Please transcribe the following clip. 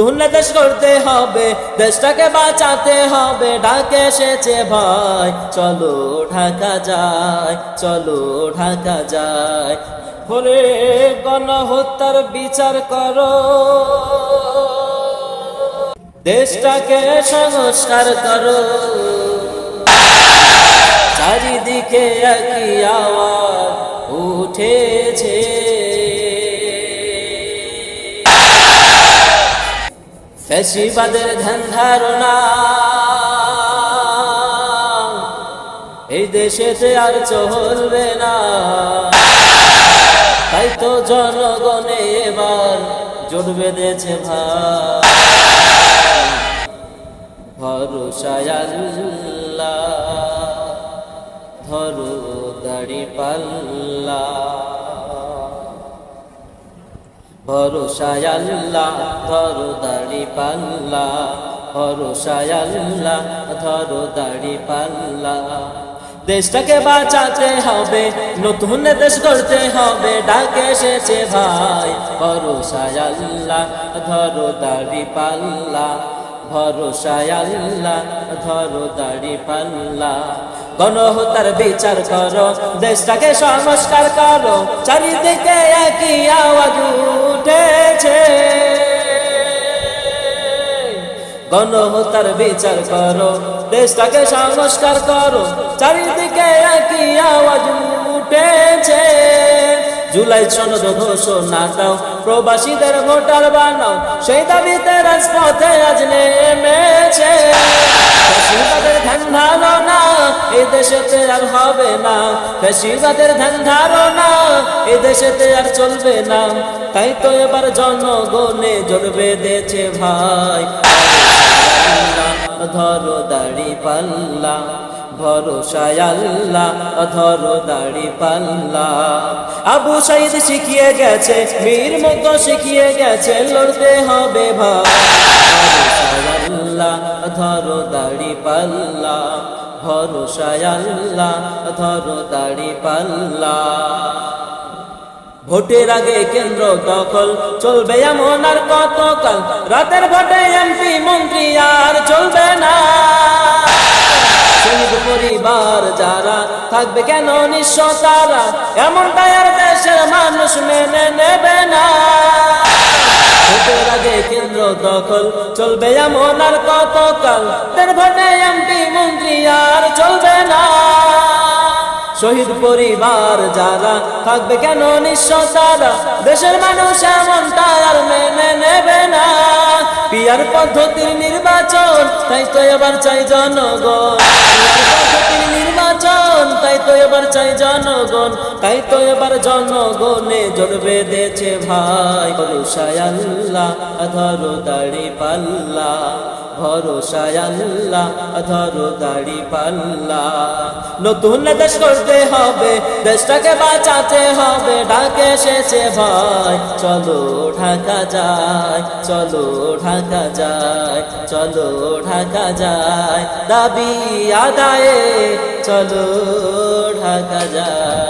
নতুন দেশ করতে হবে, দেশটাকে বাঁচাতে হবে। ডাকে এসেছে ভাই, চলো ঢাকা যায় চলো ঢাকা যায় বলে গণহত্যার বিচার করো। দেশটাকে সংস্কার করো। চারিদিকে আওয়াজ উঠেছে ফ্যাসিবাদের ধ্যান ধারণা। এই দেশেতে আর চলবে না। তাই তো জনগণে এবার জোট বেঁধেছে ভাই ভরসায় ধরো দাড়ি পাল্লা। ভরসায় ধরো দাড়ি পাল্লা। ভরসায় ধরো দাড়ি পাল্লা। দেশটাকে বাঁচাতে হবে, নতুন দেশ করতে হবে, ডাকে এসেছে ভাই। ভরসায় ধরো দাড়ি পাল্লা। ভরসায় আল্লাহ ধরো দাড়ি পাল্লা। গণহত্যার বিচার করো। দেশটাকে সংস্কার করো। চারিদিকে একই আওয়াজ উঠেছে। গণহত্যার বিচার করো। দেশটাকে সংস্কার করো। চারিদিকে একই আওয়াজ উঠেছে। জুলাই সনদ ঘোষণা দাও। প্রবাসীদের ভোটার বানাও। সেই দাবিতে রাজপথে আজ নেমেছে। ফ্যাসিবাদের ধ্যান ধারণা এই দেশেতে আর হবে না। ফ্যাসিবাদের ধ্যান ধারণা এই দেশেতে আর চলবে না। তাই তো এবার জনগণে জোর দেছে ভাই। ধরো দাড়ি পাল্লা, ভরসায় আল্লাহ, ধরো দাড়ি পাল্লা। আবু সাইদ শিখিয়ে গেছে বীর মুগ্ধ শিখিয়ে গেছে, লড়তে হবে ভাই। আল্লাহ, ধরো দাড়ি পাল্লা। ভরসায় আল্লাহ, ধরো দাড়ি পাল্লা। ভোটের আগে কেন্দ্র দখল, চলবে এমন আর কতকাল? রাতের ভোটে এমপি, মন্ত্রী আর চলবে না। শহীদ পরিবার যারা থাকবে কেন নিঃস্ব তারা? এমনটাই আর দেশের মানুষ মেনে নেবে না। ভোটের আগে কেন্দ্র দখল। চলবে এমন আর কতকাল? ভোটে এমপি, মন্ত্রী আর চলবে না। শহীদ পরিবার যারা থাকবে কেন নিঃস্ব তারা? দেশের মানুষ এমনটা তার মেনে নেবে না। পিয়ার পদ্ধতির নির্বাচন, তাই তো এবার চাই জনগণ। জনগণ, তাই তো এবার জনগণে জোর বেঁধেছে ভাই। ভরসায় আল্লাহ, ধরো দাড়ি পাল্লা। ভরসায় আল্লাহ, ধরো দাড়ি পাল্লা। নতুন দেশ করতে হবে, দেশটাকে বাঁচাতে হবে, ডাকে এসেছে ভাই। চলো ঢাকা যায়, চলো ঢাকা যায়, চলো ঢাকা যায়। দাবি আদায়ে, চলো ঢাকা যায়।